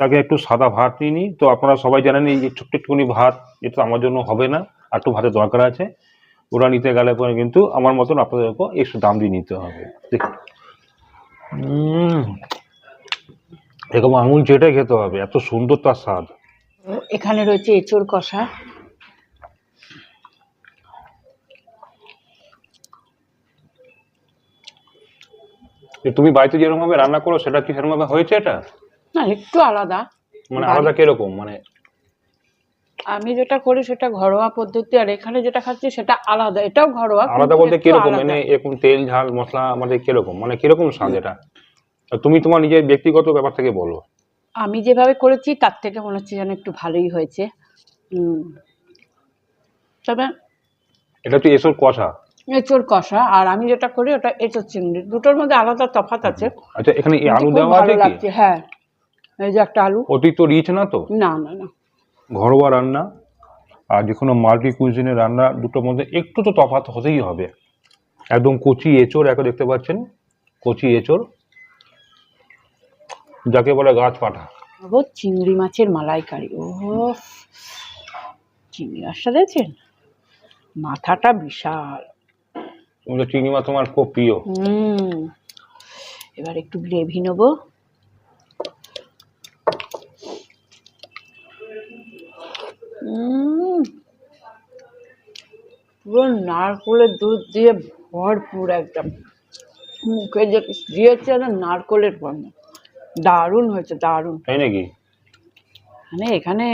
তাকে একটু সাদা ভাত নিয়ে নিই। তো আপনারা সবাই জানেন এই যে ছোট্ট একটুখানি ভাত এটা আমার জন্য হবে না আর একটু ভাতের দরকার আছে। ওরা নিতে গেলে পরে কিন্তু আমার মতন আপনাদেরকে একটু দাম দিয়ে নিতে হবে। দেখুন। এরকম আঙুল চেটে খেতে হবে এত সুন্দর তার স্বাদ। এখানে রয়েছে এঁচোড় কষা। তুমি বাড়িতে যেরকম ভাবে রান্না করো সেটা কি সেরকম ভাবে হয়েছে এটা? না একটু আলাদা। মানে আলাদা কীরকম? মানে আমি যেটা করি সেটা ঘরোয়া পদ্ধতি আর এখানে যেটা খাচ্ছি সেটা আলাদা। এটাও ঘরোয়া আলাদা বলতে কীরকম? মানে এরকম তেল ঝাল মশলা মানে কীরকম? মানে কীরকম স্বাদ এটা? তুমি তোমার নিজের ব্যক্তিগত ব্যাপার থেকে বলো। আমি যেভাবে করেছি তার থেকে মনে হচ্ছে যেন একটু ভালোই হয়েছে। তবে এটা হচ্ছে এসব কষা। এঁচোড় কষা আর আমি যেটা করি ওটা এঁচোড় চিংড়ি। দুটোর মধ্যে আলাদা তফাৎ আছে। আচ্ছা এখানে আলু দেওয়া আছে কি? হ্যাঁ। এই যে একটা আলু। অতিরিক্ত রিচ না তো? না না না। ঘরোয়া রান্না আর যে কোনো মাল্টি কুইজিনের রান্না দুটোর মধ্যে একটু তো তফাৎ হতেই হবে। একদম কচি এঁচড় একে দেখতে পাচ্ছেন কচি এঁচড় যাকে বলে গাছ পাঠা। ও চিংড়ি মাছের মালাইকারি ও চিংড়ি মাছটা দেখছেন মাথাটা বিশাল। চিংড়ি মাছ তোমার খুব প্রিয়। হুম এবার একটু গ্রেভি নেব। পুরো নারকোলের দুধ দিয়ে ভরপুর একদম। মুখে যে দিয়েছে না নারকোলের গন্ধ। দারুণ হয়েছে দারুণ। তাই নাকি? মানে এখানে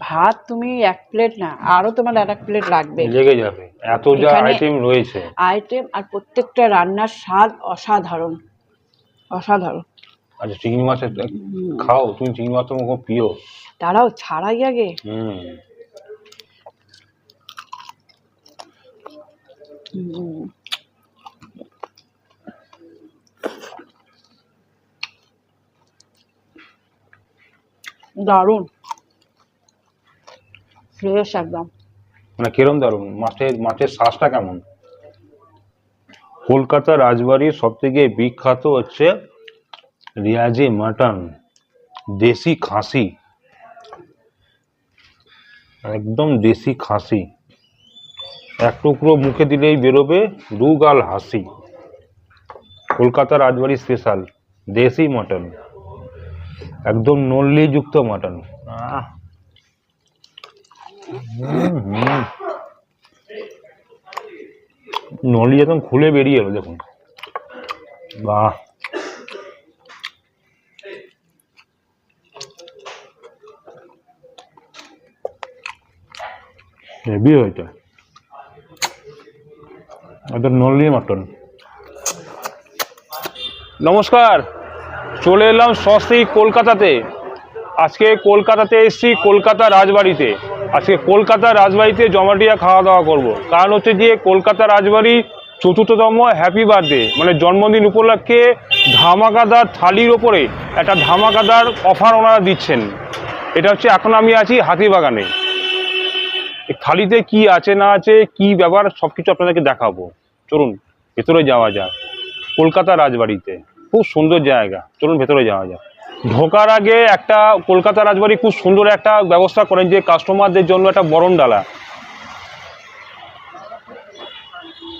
ভাত তুমি এক প্লেট না আরও তোমার আর এক প্লেট লাগবে। লেগে যাবে। এত যা আইটেম রয়েছে। আইটেম আর প্রত্যেকটা রান্নার স্বাদ অসাধারণ। অসাধারণ। আচ্ছা চিংড়ি মাছের খাও তুমি চিংড়ি মাছ তোমার খুব প্রিয়। তারাও ছাড়াই আগে। হুম। দারুণ। ফ্রেশ একদম। মানে কিরম দারুণ মাছের মাছের শ্বাসটা কেমন? কলকাতা রাজবাড়ির সব থেকে বিখ্যাত হচ্ছে রিয়াজি মাটন, দেশি খাসি। একদম দেশি খাসি। এক টুকরো মুখে দিলেই বেরোবে দু গাল হাসি। কলকাতা রাজবাড়ি স্পেশাল দেশি মটন। একদম নল্লিযুক্ত মটন। নলি একদম খুলে বেরিয়ে এলো, দেখুন। বাহ! হেভি হয়েছে। একদম নলি মটন নমস্কার, চলে এলাম সস্তি কলকাতাতে। আজকে কলকাতাতে এসেছি, কলকাতা রাজবাড়িতে। আজকে কলকাতা রাজবাড়িতে জমাটিয়া খাওয়া দাওয়া করব। কারণ হচ্ছে যে কলকাতা রাজবাড়ি চতুর্থতম হ্যাপি বার্থডে। মানে জন্মদিন উপলক্ষে ধামাকাদার থালির ওপরে একটা ধামাকাদার অফার ওনারা দিচ্ছেন। এটা হচ্ছে এখন আমি আছি হাতিবাগানে। থালিতে কি আছে না আছে, কি ব্যাপার সব কিছু আপনাদেরকে দেখাবো। চলুন, ভেতরে যাওয়া যাক। কলকাতা রাজবাড়িতে, খুব সুন্দর জায়গা। চলুন, ভেতরে যাওয়া যাক। ঢোকার আগে একটা কলকাতা রাজবাড়ি খুব সুন্দর একটা ব্যবস্থা করেন যে কাস্টমারদের জন্য একটা বরণ ডালা।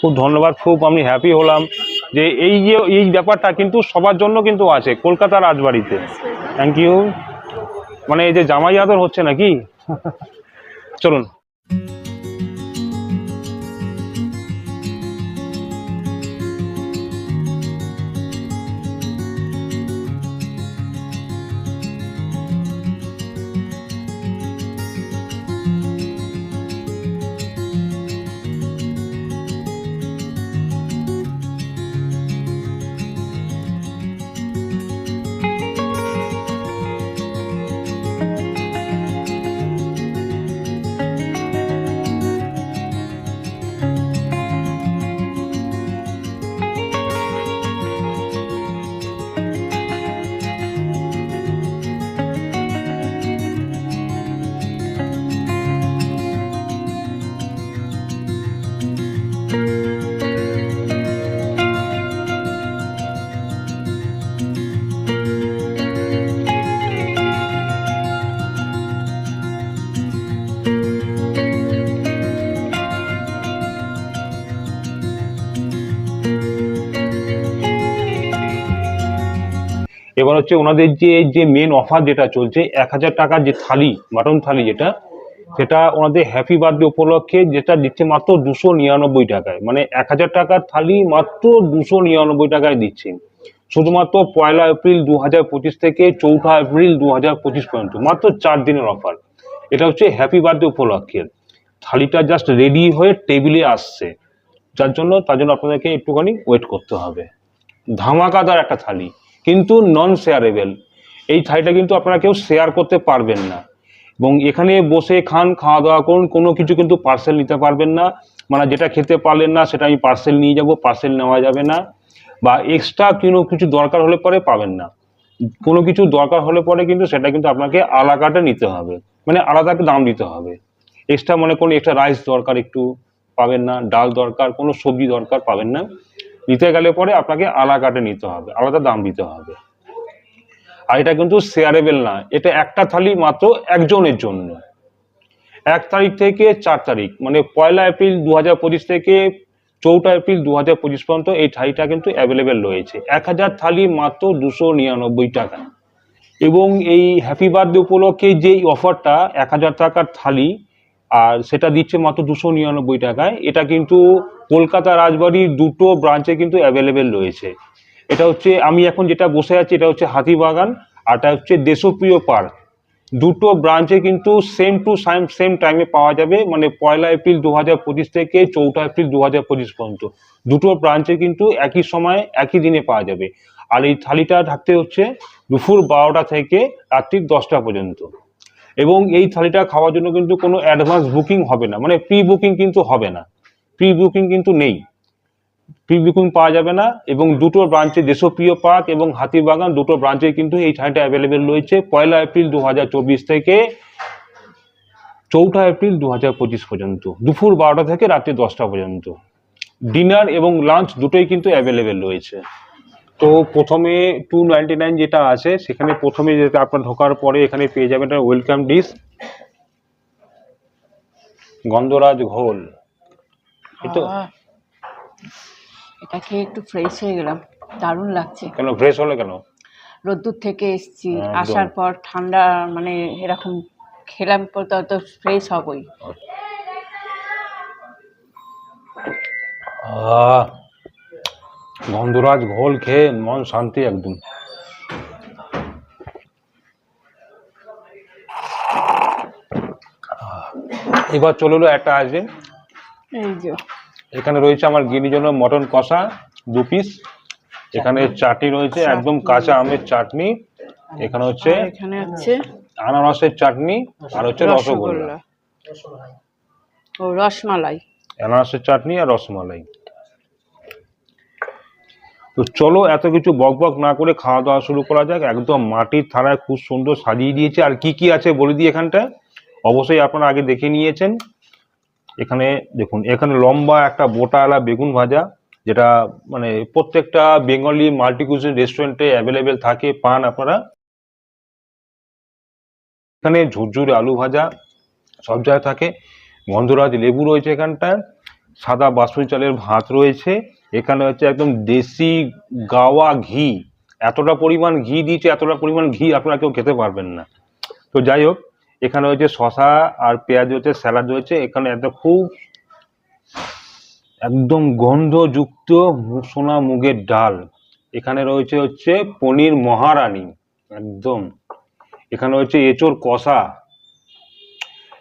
খুব ধন্যবাদ, খুব আমি হ্যাপি হলাম যে এই যে, এই ব্যাপারটা কিন্তু সবার জন্য কিন্তু আছে কলকাতা রাজবাড়িতে। থ্যাংক ইউ মানে এই যে জামাই আদর হচ্ছে নাকি? চলুন। Thank you. এবার হচ্ছে ওনাদের যে যে মেন অফার যেটা চলছে, এক হাজার টাকার যে থালি মাটন থালি যেটা, সেটা ওনাদের হ্যাপি বার্থডে উপলক্ষে যেটা দিচ্ছে মাত্র দুশো নিরানব্বই টাকায়। মানে এক হাজার টাকার থালি মাত্র দুশো নিরানব্বই টাকায় দিচ্ছেন। শুধুমাত্র পয়লা এপ্রিল দু হাজার পঁচিশ থেকে চৌঠা এপ্রিল দু হাজার পঁচিশ পর্যন্ত, মাত্র চার দিনের অফার এটা হচ্ছে হ্যাপি বার্থডে উপলক্ষে। থালিটা জাস্ট রেডি হয়ে টেবিলে আসছে। যার জন্য, তার জন্য আপনাদেরকে একটুখানি ওয়েট করতে হবে। ধামাকাদার একটা থালি। কিন্তু নন শেয়ারেবেল এই থালিটা কিন্তু আপনারা কেউ শেয়ার করতে পারবেন না। এবং এখানে বসে খান, খাওয়া দাওয়া করুন, কোনো কিছু কিন্তু পার্সেল নিতে পারবেন না। মানে যেটা খেতে পারলেন না, সেটা আমি পার্সেল নিয়ে যাব পার্সেল নেওয়া যাবে না। বা এক্সট্রা কোনো কিছু দরকার হলে পরে পাবেন না। কোনো কিছু দরকার হলে পরে কিন্তু সেটা কিন্তু আপনাকে আলাকাটে নিতে হবে। মানে আলাদা একটা দাম দিতে হবে। এক্সট্রা মনে করুন এক্সট্রা রাইস দরকার একটু পাবেন না, ডাল দরকার, কোনো সবজি দরকার পাবেন না। নিতে গেলে পরে আপনাকে আলা কাটে নিতে হবে, আলাদা দাম দিতে হবে। আর এটা কিন্তু শেয়ারেবেল না, এটা একটা থালি মাত্র একজনের জন্য। এক তারিখ থেকে চার তারিখ মানে পয়লা এপ্রিল দু হাজার পঁচিশ থেকে চৌঠা এপ্রিল দু হাজার পঁচিশ পর্যন্ত এই থালিটা কিন্তু অ্যাভেলেবেল রয়েছে। এক হাজার থালি মাত্র দুশো নিরানব্বই টাকা। এবং এই হ্যাপি বার্থডে উপলক্ষে যে অফারটা এক হাজার টাকার থালি আর সেটা দিচ্ছে মাত্র দুশো নিরানব্বই টাকায়। এটা কিন্তু কলকাতা রাজবাড়ির দুটো ব্রাঞ্চে কিন্তু অ্যাভেলেবেল রয়েছে। এটা হচ্ছে, আমি এখন যেটা বসে আছি, এটা হচ্ছে হাতিবাগান আর এটা হচ্ছে দেশপ্রিয় পার্ক। দুটো ব্রাঞ্চে কিন্তু সেম টু সেম সেম টাইমে পাওয়া যাবে মানে পয়লা এপ্রিল দু হাজার পঁচিশ থেকে চৌঠা এপ্রিল দু হাজার পঁচিশ পর্যন্ত। দুটো ব্রাঞ্চে কিন্তু একই সময়, একই দিনে পাওয়া যাবে। আর এই থালিটা থাকতে হচ্ছে দুপুর বারোটা থেকে রাত্রি দশটা পর্যন্ত। এবং এই থালিটা খাওয়ার জন্য কিন্তু কোনো অ্যাডভান্স বুকিং হবে না। মানে প্রি বুকিং কিন্তু হবে না। প্রি বুকিং কিন্তু নেই। প্রি বুকিং পাওয়া যাবে না এবং দুটো ব্রাঞ্চে দেশপ্রিয় পার্ক এবং হাতিবাগান দুটো ব্রাঞ্চে কিন্তু এই থালিটা অ্যাভেলেবেল রয়েছে পয়লা এপ্রিল দু থেকে চৌঠা এপ্রিল দু পর্যন্ত। দুপুর বারোটা থেকে রাত্রি দশটা পর্যন্ত। ডিনার এবং লাঞ্চ দুটোই কিন্তু অ্যাভেলেবেল রয়েছে। তো প্রথমে টু নাইনটি নাইন যেটা আছে সেখানে প্রথমে যেটা আপনার ঢোকার পরে এখানে পেয়ে যাবেন একটা ওয়েলকাম ডিশ গন্ধরাজ ঘোল। তো। এটা খেয়ে একটু ফ্রেশ হয়ে গেলাম। দারুণ লাগছে। কেন ফ্রেশ হলো কেন? রোদ্দুর থেকে এসছি আসার পর ঠান্ডা মানে এরকম খেলাম পর তো তো ফ্রেশ হবই। আহ, গন্ধরাজ ঘোল খেয়ে মন শান্তি একদম। এবার চলে এলো একটা যে। এখানে রয়েছে আমার গিরির জন্য মটন কষা দু পিস এখানে চাটনি। রয়েছে একদম কাঁচা আমের চাটনি। এখানে হচ্ছে আনারসের চাটনি আর হচ্ছে রসগোল্লা। রসগোল্লা। রসমালাই। আনারসের চাটনি আর রসমালাই। তো চলো এত কিছু বক বক না করে খাওয়া দাওয়া শুরু করা যাক। একদম মাটির থালায় খুব সুন্দর সাজিয়ে দিয়েছে। আর কি কি আছে বলে দিই এখানটায়? অবশ্যই আপনারা আগে দেখে নিয়েছেন। এখানে দেখুন, এখানে লম্বা একটা বোটাওয়ালা বেগুন ভাজা, যেটা মানে প্রত্যেকটা বেঙ্গলি মাল্টিকুজিন রেস্টুরেন্টে অ্যাভেলেবেল থাকে, পান আপনারা। এখানে ঝুরঝুরে আলু ভাজা, সব জায়গায় থাকে। গন্ধরাজ লেবু রয়েছে এখানটায়। সাদা বাসমতি চালের ভাত রয়েছে। এখানে হচ্ছে একদম দেশি গাওয়া ঘি। এতটা পরিমাণ ঘি দিয়েছে, এতটা পরিমাণ ঘি আপনারা কেউ খেতে পারবেন না। তো যাই হোক, এখানে হচ্ছে শশা আর পেঁয়াজ হচ্ছে, স্যালাড রয়েছে। এখানে একটা খুব একদম গন্ধযুক্ত সোনা মুগের ডাল। এখানে রয়েছে হচ্ছে পনির মহারানী, একদম। এখানে হচ্ছে এঁচোর কষা।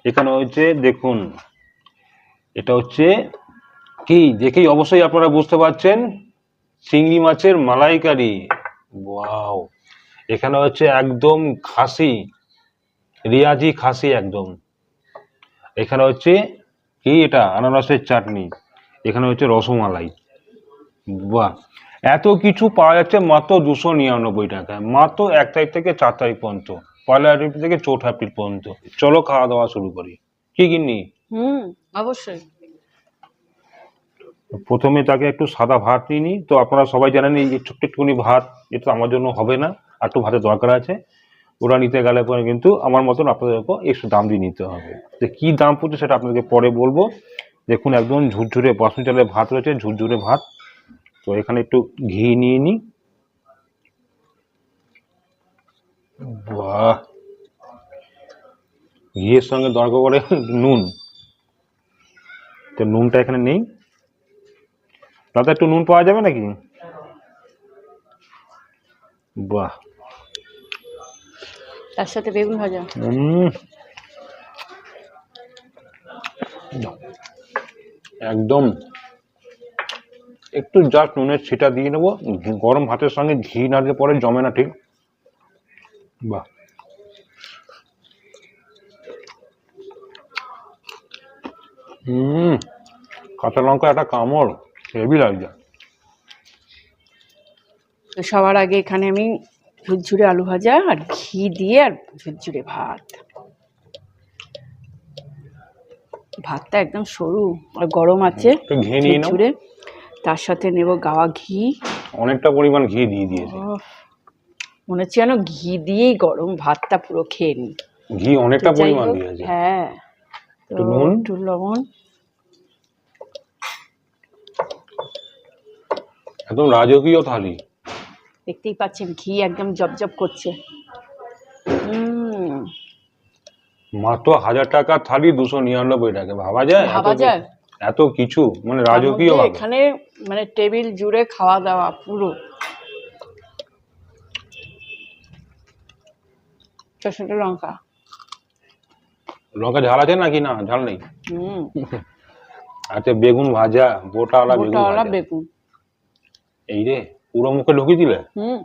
এখানে হচ্ছে দেখুন, এটা হচ্ছে কি? দেখেই অবশ্যই আপনারা বুঝতে পারছেন। চিংড়ি মাছের মালাইকারি। ওয়াও! এখানে হচ্ছে একদম খাসি। রিয়াজি খাসি একদম। এখানে হচ্ছে কি এটা? আনারসের চাটনি। এখানে হচ্ছে রসমালাই। বাহ! এত কিছু পাওয়া যাচ্ছে মাত্র দুশো নিরানব্বই টাকায়। মাত্র এক তারিখ থেকে চার তারিখ পর্যন্ত। পয়লা এপ্রিল থেকে চৌঠা এপ্রিল পর্যন্ত। চলো খাওয়া দাওয়া শুরু করি। কি কিনি হুম, অবশ্যই। প্রথমে তাকে একটু সাদা ভাত নিয়ে নিই। তো আপনারা সবাই জানেন এই যে ছোট্ট একটুখানি ভাত, এটা আমার জন্য হবে না, আর একটু ভাতের দরকার আছে। ওরা নিতে গেলে পরে কিন্তু আমার মতন আপনাদের উপর একটু দাম দিয়ে নিতে হবে। যে কী দাম পড়ছে সেটা আপনাদেরকে পরে বলব। দেখুন, একদম ঝুরঝুরে বাসমতি চালের ভাত রয়েছে, ঝুরঝুরে ভাত। তো এখানে একটু ঘি নিয়ে নিই। বাহ! ঘিয়ের সঙ্গে দরকার করে নুন। তো নুনটা এখানে নেই। দাদা একটু নুন পাওয়া যাবে নাকি? বাহ। তার সাথে বেগুন ভাজা। একদম। একটু জাস্ট নুনের ছিটা দিয়ে নেব। গরম ভাতের সঙ্গে ঘি নাড়লে পরে জমে না ঠিক। বাহ। হুম। কাঁচা লঙ্কা একটা কামড়। হেভি লাগছে। সবার আগে এখানে আমি ঝুরঝুরে আলু ভাজা আর ঘি দিয়ে আর ঝুরঝুরে ভাত। ভাতটা একদম সরু আর গরম আছে ঘি ঝুরঝুরে। তার সাথে নেব গাওয়া ঘি। অনেকটা পরিমাণ ঘি দিয়ে দিয়েছে। মনে হচ্ছে যেন ঘি দিয়েই গরম ভাতটা পুরো খেয়ে নিই ঘি অনেকটা পরিমাণ দিয়েছে। হ্যাঁ। নুন? একটু লবণ। একদম রাজকীয় থালি। দেখতেই পাচ্ছেন ঘি একদম জবজব করছে। মাত্র হাজার টাকার থালি দুশো নিরানব্বই টাকা। ভাবা যায়? ভাবা যায়। এত কিছু? মানে রাজকীয় এখানে মানে টেবিল জুড়ে খাওয়া দাওয়া পুরো। লঙ্কা। লঙ্কা ঝাল আছে নাকি? না ঝাল নেই। হুম। আচ্ছা বেগুন ভাজা বোটাওয়ালা বেগুন বেগুন। এই রে পুরো মুখে ঢুকিয়ে দিলে? হুম।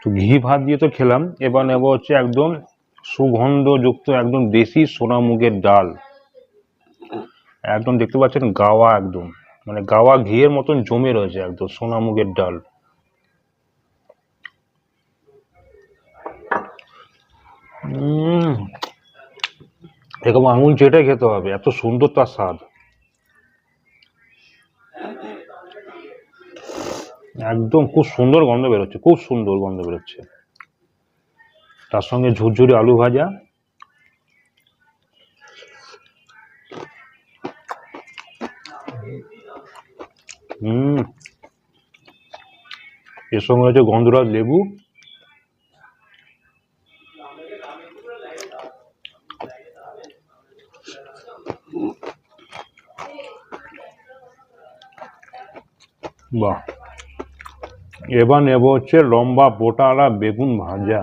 তো ঘি ভাত দিয়ে তো খেলাম এবার নেব হচ্ছে একদম সুগন্ধযুক্ত একদম দেশি সোনা মুগের ডাল। একদম দেখতে পাচ্ছেন গাওয়া একদম মানে গাওয়া ঘিয়ের মতন জমে রয়েছে একদম সোনা মুগের ডাল। উম এরকম আঙুল চেটে খেতে হবে, এত সুন্দর তার স্বাদ। একদম খুব সুন্দর গন্ধ বেরোচ্ছে, খুব সুন্দর গন্ধ বেরোচ্ছে। তার সঙ্গে ঝুরঝুরি আলু ভাজা। হুম। এর সঙ্গে রয়েছে গন্ধরাজ লেবু বাহ এবার নেব হচ্ছে লম্বা বোটালা বেগুন ভাজা।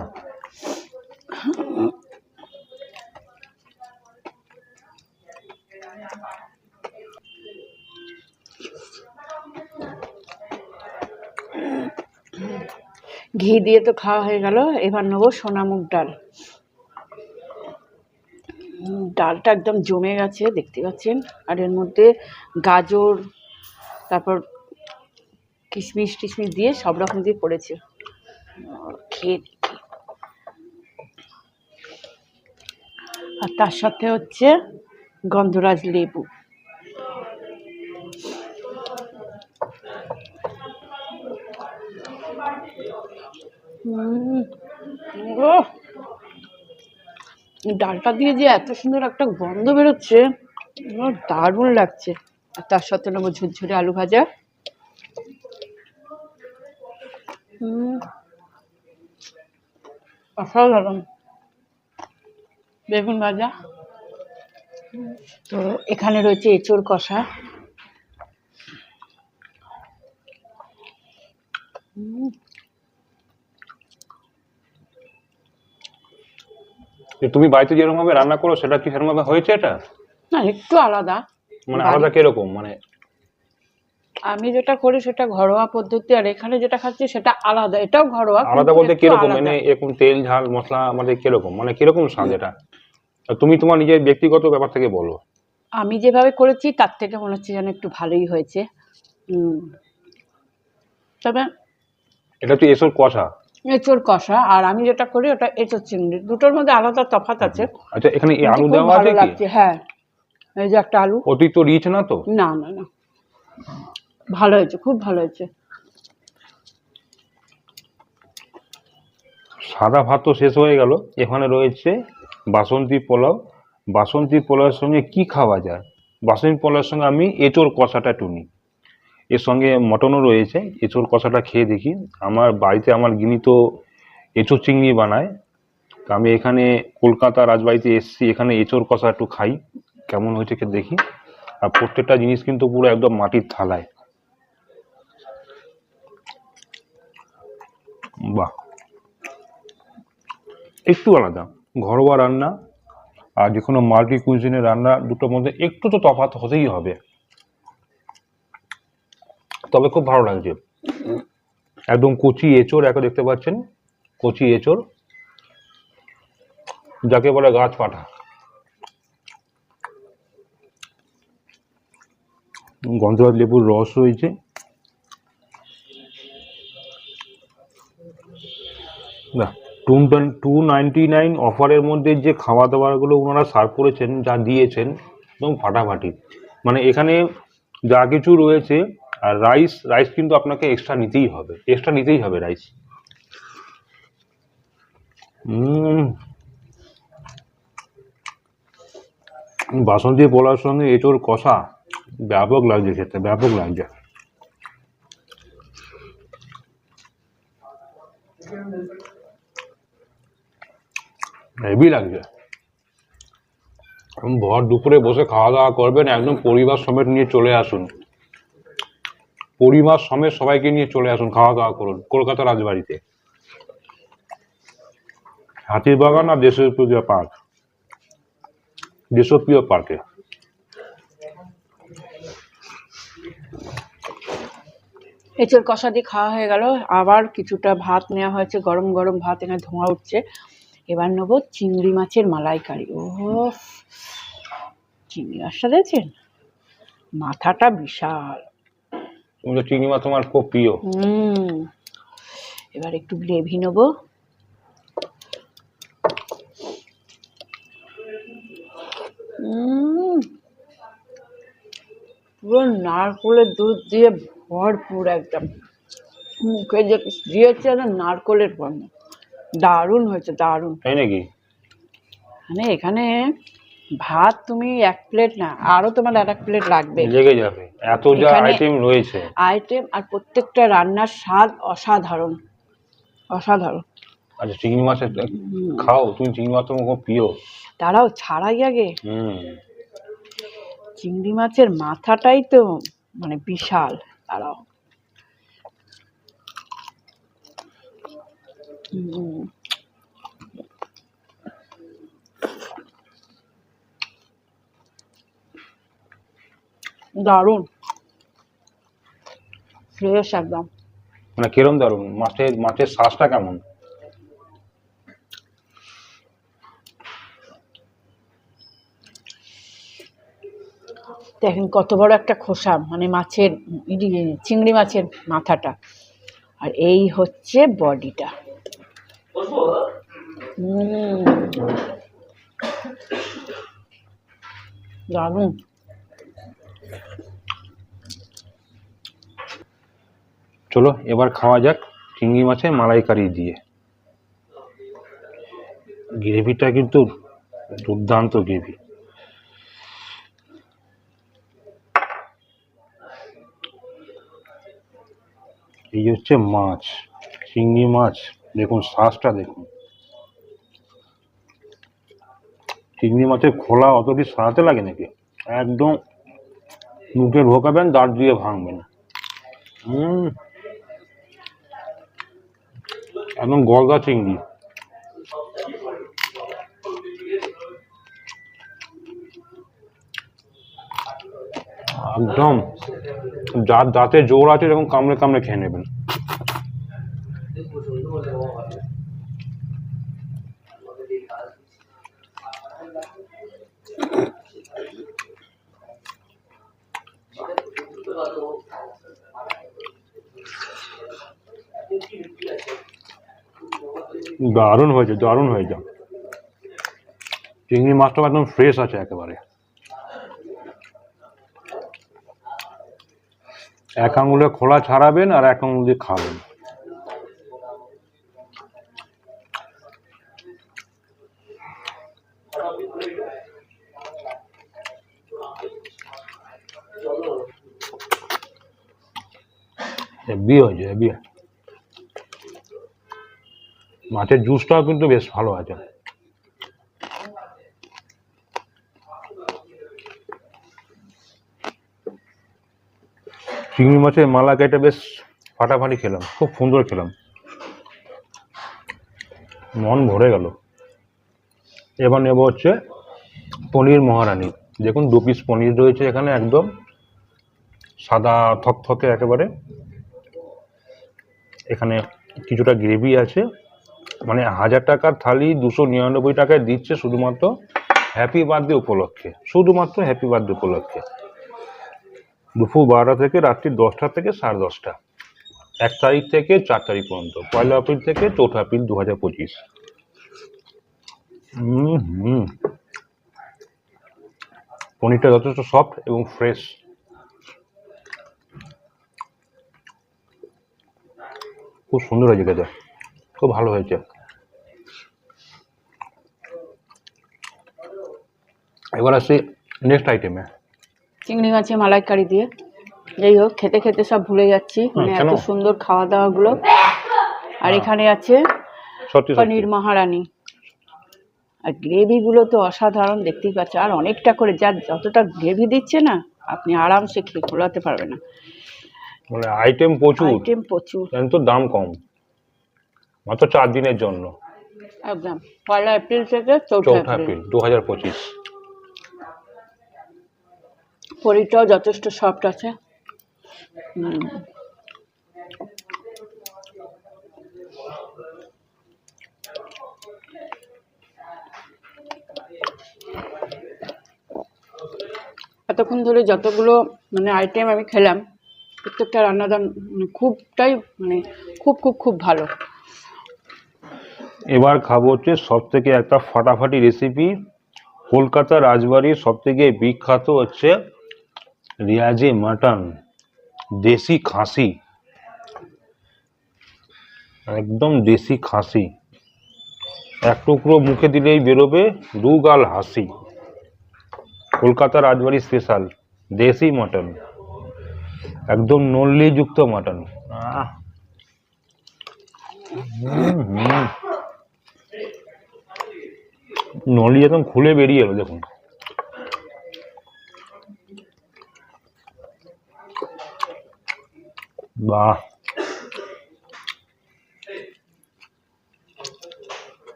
ঘি দিয়ে তো খাওয়া হয়ে গেল, এবার নেব সোনামুগ ডাল। ডালটা একদম জমে গেছে, দেখতে পাচ্ছেন। আর এর মধ্যে গাজর, তারপর কিশমিশ টিশমিশ দিয়ে সব রকম দিয়ে পড়েছে খেয়ে আর তার সাথে হচ্ছে গন্ধরাজ লেবু। ডালটা দিয়ে যে এত সুন্দর একটা গন্ধ বেরোচ্ছে দারুণ লাগছে। আর তার সাথে নেব ঝুরঝুরে আলু ভাজা হুম অসাধারণ। বেগুন ভাজা। তো এখানে রয়েছে এঁচোড় কষা। তুমি বাড়িতে যেরকম ভাবে রান্না করো সেটা কি সেরকম ভাবে হয়েছে এটা? না একটু আলাদা। মানে আলাদা কীরকম? মানে আমি যেটা করি সেটা ঘরোয়া পদ্ধতি আর এখানে যেটা খাচ্ছি সেটা আলাদা। এটাও ঘরোয়া আলাদা বলতে কীরকম? মানে এরকম তেল ঝাল মশলা আমাদের কীরকম? মানে কীরকম স্বাদ এটা? তুমি তোমার নিজের ব্যক্তিগত ব্যাপার থেকে বলো। আমি যেভাবে করেছি তার থেকে মনে হচ্ছে যেন একটু ভালোই হয়েছে। তবে এটা তো এসব কষা। এঁচোড় কষা আর আমি যেটা করি ওটা এঁচোর চিংড়ি। দুটোর মধ্যে আলাদা তফাৎ আছে। আচ্ছা এখানে এই আলু দেওয়া আছে কি? হ্যাঁ। এই যে একটা আলু। অতিরিক্ত রিচ না তো? না না না। ভালো হয়েছে, খুব ভালো হয়েছে। সাদা ভাত তো শেষ হয়ে গেল। এখানে রয়েছে বাসন্তী পোলাও। বাসন্তী পোলাওয়ের সঙ্গে কি খাওয়া যায়? বাসন্তী পোলাওয়ের সঙ্গে আমি এঁচোর কষাটা টুনি। এর সঙ্গে মটনও রয়েছে। এঁচোড় কষাটা খেয়ে দেখি। আমার বাড়িতে আমার গিনি তো এঁচোড় চিংড়ি বানায়। তো আমি এখানে কলকাতা রাজবাড়িতে এসেছি। এখানে এঁচোড় কষা একটু খাই। কেমন হয়েছে দেখি। আর প্রত্যেকটা জিনিস কিন্তু পুরো একদম মাটির থালায়। বাহ। একটু আলাদা, ঘরোয়া রান্না আর যে কোনো মাল্টি কুইজিনের রান্না দুটোর মধ্যে একটু তো তফাৎ হতেই হবে। তবে খুব ভালো লাগছে। একদম কচি এঁচড়, এখন দেখতে পাচ্ছেন, কচি এঁচড়, যাকে বলে গাছ পাঠা। গন্ধরাজ লেবুর রস রয়েছে। না টু টু নাইন অফারের মধ্যে যে খাওয়া দাওয়াগুলো ওনারা সার্ভ করেছেন, যা দিয়েছেন, একদম ফাটাফাটি। মানে এখানে যা কিছু রয়েছে, আর রাইস রাইস কিন্তু আপনাকে এক্সট্রা নিতেই হবে এক্সট্রা নিতেই হবে রাইস বাসন্তী পোলার সঙ্গে এঁচোর কষা, ব্যাপক লাগছে খেতে, ব্যাপক লাগছে। হেভি লাগছে। ভর দুপুরে বসে খাওয়া দাওয়া করবেন, একদম পরিবার সমেত নিয়ে চলে আসুন। পরিবার সমেত সবাইকে নিয়ে চলে আসুন, খাওয়া দাওয়া করুন, কলকাতা রাজবাড়িতে। হাতির বাগান আর দেশপ্রিয় পার্ক। দেশপ্রিয় পার্কে। এঁচড় কষা দিয়ে খাওয়া হয়ে গেল। আবার কিছুটা ভাত নেওয়া হয়েছে, গরম গরম ভাত এখানে ধোঁয়া উঠছে। এবার নেব চিংড়ি মাছের মালাইকারি। ও চিংড়ি মাছটা দেখছেন? মাথাটা বিশাল। চিংড়ি মাছ তোমার খুব প্রিয়। হুম এবার একটু গ্রেভি নেব। পুরো নারকোলের দুধ দিয়ে ভরপুর একদম। মুখে যে দিয়েছে না নারকোলের পণ্য দারুণ হয়েছে দারুণ। তাই নাকি? মানে এখানে ভাত তুমি এক প্লেট না আরও তোমার আর এক প্লেট লাগবে। লেগে যাবে। এত যা আইটেম রয়েছে। আইটেম আর প্রত্যেকটা রান্নার স্বাদ অসাধারণ অসাধারণ। আচ্ছা চিংড়ি মাছের খাও তুমি চিংড়ি মাছ তোমার খুব প্রিয়। তারাও ছাড়াই আগে। হুম। চিংড়ি মাছের মাথাটাই তো মানে বিশাল তারাও দারুণ। ফ্রেশ একদম। মানে কিরম দারুণ মাছের মাছের শ্বাসটা কেমন? দেখেন কত বড় একটা খোসা মানে মাছের চিংড়ি মাছের মাথাটা। আর এই হচ্ছে বডিটা। দারুণ। চলো এবার খাওয়া যাক চিংড়ি মাছের মালাইকারি দিয়ে। গ্রেভিটা কিন্তু দুর্দান্ত গ্রেভি। এই হচ্ছে মাছ চিংড়ি মাছ। দেখুন, শ্বাসটা দেখুন। চিংড়ি মাছের খোলা অতটি সারাতে লাগে নাকি? একদম মুখে ঢোকাবেন, দাঁত দিয়ে ভাঙবেন। একদম গলদা চিংড়ি। একদম, যার দাঁতে জোর আছে, এরকম কামড়ে কামড়ে খেয়ে নেবেন। দারুণ হয়েছে দারুণ হয়েছে। চিংড়ি মাছটা একদম ফ্রেশ আছে একেবারে। এক আঙুলে খোলা ছাড়াবেন আর এক আঙুল দিয়ে খাবেন। হেভি হয়েছে হেভি মাছের জুসটাও কিন্তু বেশ ভালো আছে। চিংড়ি মাছের মালা কেটে বেশ ফাটাফাটি খেলাম, খুব সুন্দর খেলাম। মন ভরে গেল। এবার নেব হচ্ছে পনির মহারানী। দেখুন, দু পিস পনির রয়েছে এখানে একদম সাদা থকথকে একেবারে। এখানে কিছুটা গ্রেভি আছে। মানে হাজার টাকার থালি দুশো নিরানব্বই টাকায় দিচ্ছে শুধুমাত্র হ্যাপি বার্থডে উপলক্ষে। শুধুমাত্র হ্যাপি বার্থডে উপলক্ষে। দুপুর বারোটা থেকে রাত্রি দশটা থেকে সাড়ে দশটা। এক তারিখ থেকে চার তারিখ পর্যন্ত। পয়লা এপ্রিল থেকে চৌঠা এপ্রিল দু হাজার পঁচিশ। হুম পনিরটা যথেষ্ট সফট এবং ফ্রেশ খুব সুন্দর হয়েছে খেতে। খুব ভালো হয়েছে। এবার আসছি নেক্সট আইটেমে চিংড়ি মাছের মালাইকারি দিয়ে। যাই হোক খেতে খেতে সব ভুলে যাচ্ছি। মানে এত সুন্দর খাওয়া দাওয়া গুলো আর এখানে আছে পনির মহারানী। আর গ্রেভি গুলো তো অসাধারণ দেখতেই পাচ্ছ। আর অনেকটা করে যা যতটা গ্রেভি দিচ্ছে না আপনি আরামসে খেয়ে খোলাতে পারবেন না। মানে আইটেম প্রচুর। আইটেম প্রচুর। কিন্তু দাম কম। মাত্র চার দিনের জন্য। একদম। পয়লা এপ্রিল থেকে চৌঠা এপ্রিল দু হাজার পঁচিশ। পনিরটাও যথেষ্ট সফট আছে। এতক্ষণ ধরে যতগুলো মানে আইটেম আমি খেলাম প্রত্যেকটা রান্নাদান মানে খুবটাই মানে খুব খুব খুব ভালো। এবার খাব হচ্ছে সব থেকে একটা ফাটাফাটি রেসিপি কলকাতা রাজবাড়ির সব থেকে বিখ্যাত হচ্ছে রিয়াজি মাটন, দেশি খাসি। একদম দেশি খাসি। এক টুকরো মুখে দিলেই বেরোবে দু গাল হাসি। কলকাতা রাজবাড়ি স্পেশাল দেশি মাটন। একদম নল্লিযুক্ত মাটন। আহ। হুম হুম। নলি একদম খুলে বেরিয়ে এলো দেখুন। বাহ।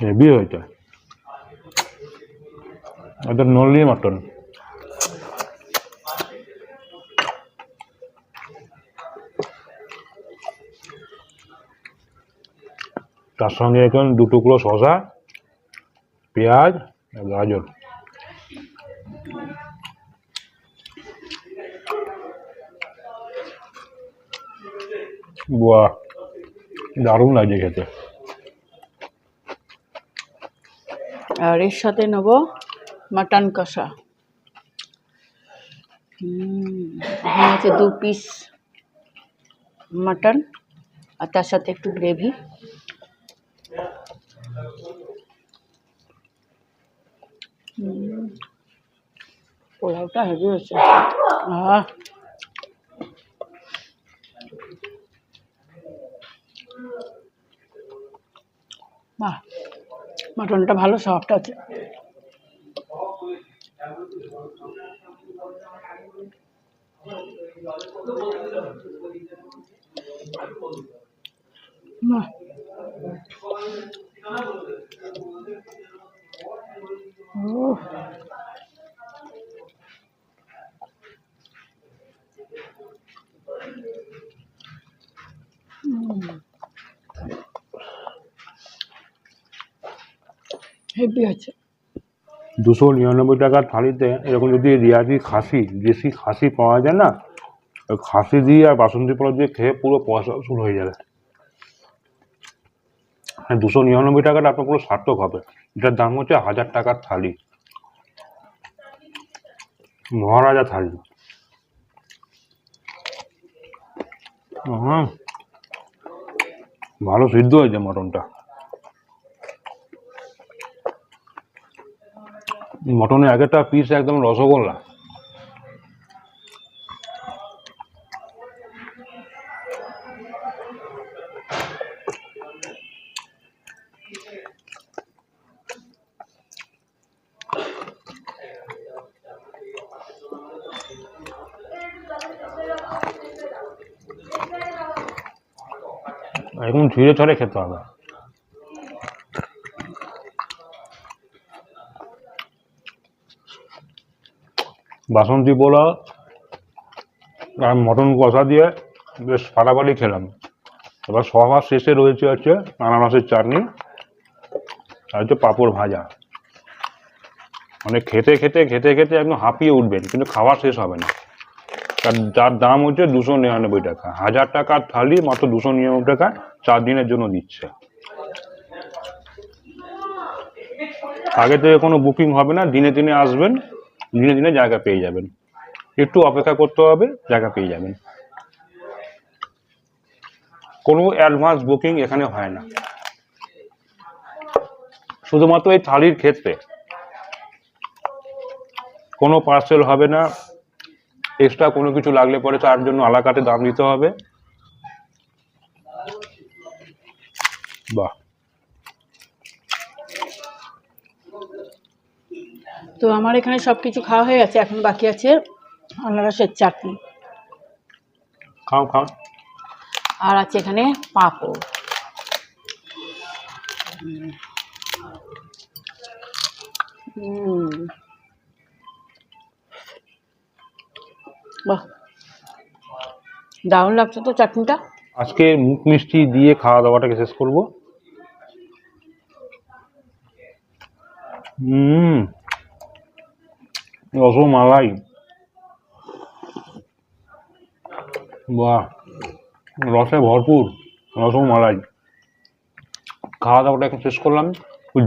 হেভি হয়েছে। এটা নল্লি মাটন। তার সঙ্গে এখন দু টুকরো শসা, পেঁয়াজ আর গাজর। বাহ, দারুণ লাগছে খেতে। আর এর সাথে নেব মাটন কষা। এখানে আছে দু পিস মাটন, আর তার সাথে একটু গ্রেভি পোলাওটা হেভি হয়েছে। আহ। বাহ মাটনটা ভালো সফট আছে। বাহ। দুশো নিরানব্বই টাকার থালিতে এরকম যদি রিয়াজি খাসি, দেশি খাসি পাওয়া যায় না খাসি দিয়ে আর বাসন্তী পোলাও দিয়ে খেয়ে পুরো পয়সা শুরু হয়ে যাবে। দুশো নিরানব্বই টাকাটা আপনার পুরো সার্থক হবে। এটার দাম হচ্ছে হাজার টাকার থালি। মহারাজা থালি। হ্যাঁ ভালো সিদ্ধ হয়েছে মটনটা। মটনের আগেরটা পিস একদম রসগোল্লা। এখন ধীরে ধরে খেতে হবে। বাসন্তী পোলাও আর মটন কষা দিয়ে বেশ ফাটাফাটি খেলাম। এবার সবার শেষে রয়েছে হচ্ছে আনারসের চাটনি, আর হচ্ছে পাঁপড় ভাজা। মানে খেতে খেতে খেতে খেতে একদম হাঁপিয়ে উঠবেন, কিন্তু খাওয়া শেষ হবে না। তার যার দাম হচ্ছে দুশো নিরানব্বই টাকা। হাজার টাকার থালি মাত্র দুশো নিরানব্বই টাকা চার দিনের জন্য দিচ্ছে। আগে থেকে কোনো বুকিং হবে না, দিনে দিনে আসবেন, দিনে দিনে জায়গা পেয়ে যাবেন। একটু অপেক্ষা করতে হবে, জায়গা পেয়ে যাবেন। কোনো অ্যাডভান্স বুকিং এখানে হয় না। শুধুমাত্র এই থালির ক্ষেত্রে। কোনো পার্সেল হবে না এক্সট্রা কোনো কিছু লাগলে পরে তার জন্য আলাকাটে দাম দিতে হবে। বাহ। তো আমার এখানে সব কিছু খাওয়া হয়ে গেছে এখন বাকি আছে আনারসের চাটনি। খাও খাও। আর আছে এখানে পাঁপড়। উম। বাহ। দারুণ লাগছে তো চাটনিটা। আজকে মুখ মিষ্টি দিয়ে খাওয়া দাওয়াটাকে শেষ করব। রসমালাই বাহ। রসে ভরপুর রসমালাই খাওয়া দাওয়াটা শেষ করলাম।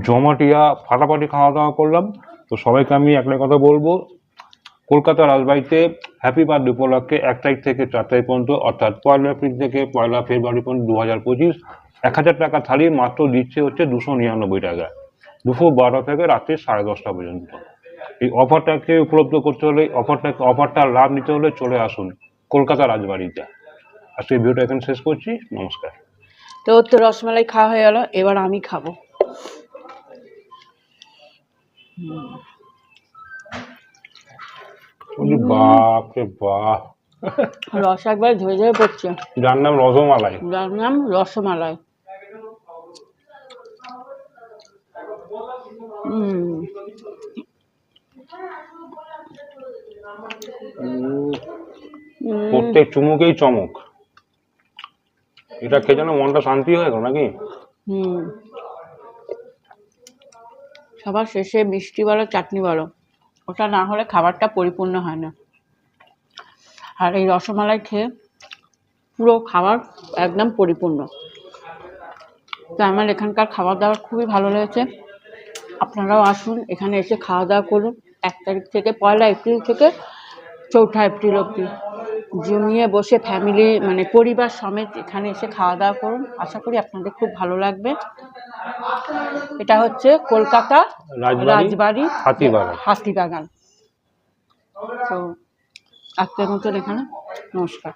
জমাটিয়া ফাটাফাটি খাওয়া দাওয়া করলাম। তো সবাইকে আমি একটা কথা বলব। কলকাতা রাজবাড়িতে হ্যাপি বার্থডে উপলক্ষে এক তারিখ থেকে চার তারিখ পর্যন্ত, অর্থাৎ পয়লা এপ্রিল থেকে পয়লা ফেব্রুয়ারি পর্যন্ত দু হাজার পঁচিশ, এক হাজার টাকা থালি মাত্র দিচ্ছে হচ্ছে দুশো নিরানব্বই টাকা। দুপুর বারোটা থেকে রাত্রি সাড়ে দশটা পর্যন্ত। এই অফারটাকে উপলব্ধ করতে হলে অফারটাকে অফারটার লাভ নিতে হলে চলে আসুন কলকাতা রাজবাড়িতে। আজকে ভিডিওটা এখানে শেষ করছি, নমস্কার। তো তো রসমালাই খাওয়া হয়ে গেল, এবার আমি খাব। বলছি বাপ রে বাপ। রস একবার ঝরে ঝরে পড়ছে। যার নাম রসমালাই। যার নাম রসমালাই। প্রত্যেক চুমুকেই চমক। এটা খেয়ে যেন মনটা শান্তি হয়ে গেল নাকি? হুম। সবার শেষে মিষ্টি বলো চাটনি বলো। ওটা না হলে খাবারটা পরিপূর্ণ হয় না। আর এই রসমালাই খেয়ে পুরো খাবার একদম পরিপূর্ণ। তো আমার এখানকার খাবার দাবার খুবই ভালো লেগেছে। আপনারাও আসুন, এখানে এসে খাওয়া দাওয়া করুন। এক তারিখ থেকে পয়লা এপ্রিল থেকে চৌঠা এপ্রিল অবধি। জমিয়ে বসে ফ্যামিলি মানে পরিবার সমেত এখানে এসে খাওয়া দাওয়া করুন। আশা করি আপনাদের খুব ভালো লাগবে। এটা হচ্ছে কলকাতা রাজবাড়ি হাতিবাগান। তো আজকের মতন এখানে নমস্কার।